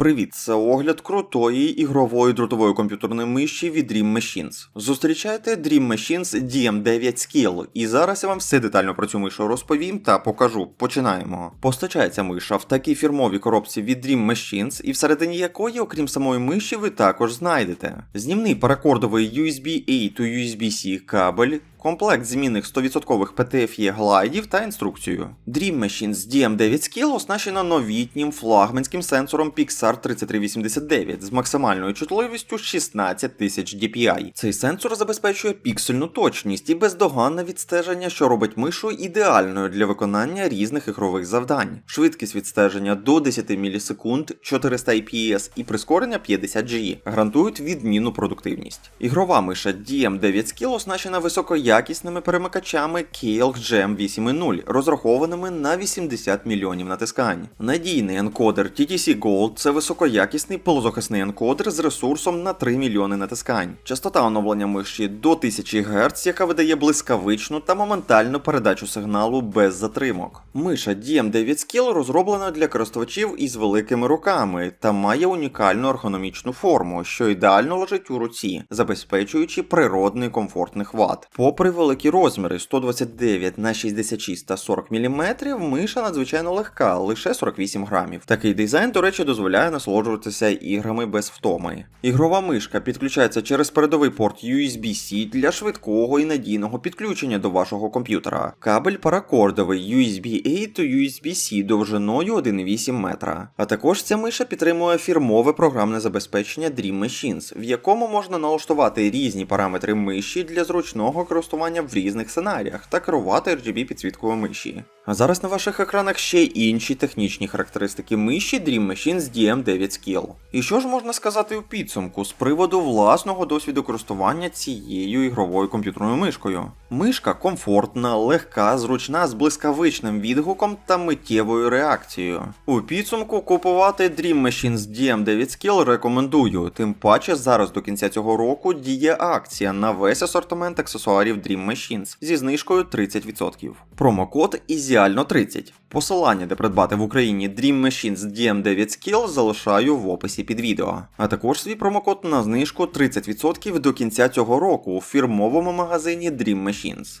Привіт, це огляд крутої ігрової дротової комп'ютерної миші від Dream Machines. Зустрічайте Dream Machines DM9 Skill, і зараз я вам все детально про цю мишу розповім та покажу. Починаємо. Постачається миша в такій фірмовій коробці від Dream Machines, і всередині якої, окрім самої миші, ви також знайдете знімний паракордовий USB A to USB-C кабель. Комплект змінних 100% PTFE глайдів та інструкцію. Dream Machines DM9 Skill оснащена новітнім флагманським сенсором Pixar 3389 з максимальною чутливістю 16 тисяч DPI. Цей сенсор забезпечує піксельну точність і бездоганне відстеження, що робить мишу ідеальною для виконання різних ігрових завдань. Швидкість відстеження до 10 мілісекунд, 400 IPS і прискорення 50 G гарантують відмінну продуктивність. Ігрова миша DM9 Skill оснащена високоякісними перемикачами Keilg GM 8.0, розрахованими на 80 мільйонів натискань. Надійний енкодер TTC Gold це високоякісний полозахисний енкодер з ресурсом на 3 мільйони натискань. Частота оновлення миші до 1000 Гц, яка видає блискавичну та моментальну передачу сигналу без затримок. Миша DM9 Skill розроблена для користувачів із великими руками та має унікальну ергономічну форму, що ідеально лежить у руці, забезпечуючи природний комфортний хват. Попри великі розміри 129 на 66 та 40 мм, миша надзвичайно легка, лише 48 грамів. Такий дизайн, до речі, дозволяє насолоджуватися іграми без втоми. Ігрова мишка підключається через передовий порт USB-C для швидкого і надійного підключення до вашого комп'ютера. Кабель паракордовий USB-A to USB-C довжиною 1,8 метра. А також ця миша підтримує фірмове програмне забезпечення Dream Machines, в якому можна налаштувати різні параметри миші для зручного користування в різних сценаріях та керувати RGB підсвіткою миші. А зараз на ваших екранах ще інші технічні характеристики миші Dream Machines DM9 Skill. І що ж можна сказати у підсумку з приводу власного досвіду користування цією ігровою комп'ютерною мишкою? Мишка комфортна, легка, зручна з блискавичним відгуком та миттєвою реакцією. У підсумку купувати Dream Machines DM9 Skill рекомендую, тим паче зараз до кінця цього року діє акція на весь асортимент аксесуарів Dream Machines зі знижкою 30%. Промокод ізіально 30. Посилання, де придбати в Україні Dream Machines DM9 Skill залишаю в описі під відео. А також свій промокод на знижку 30% до кінця цього року у фірмовому магазині Dream Machines.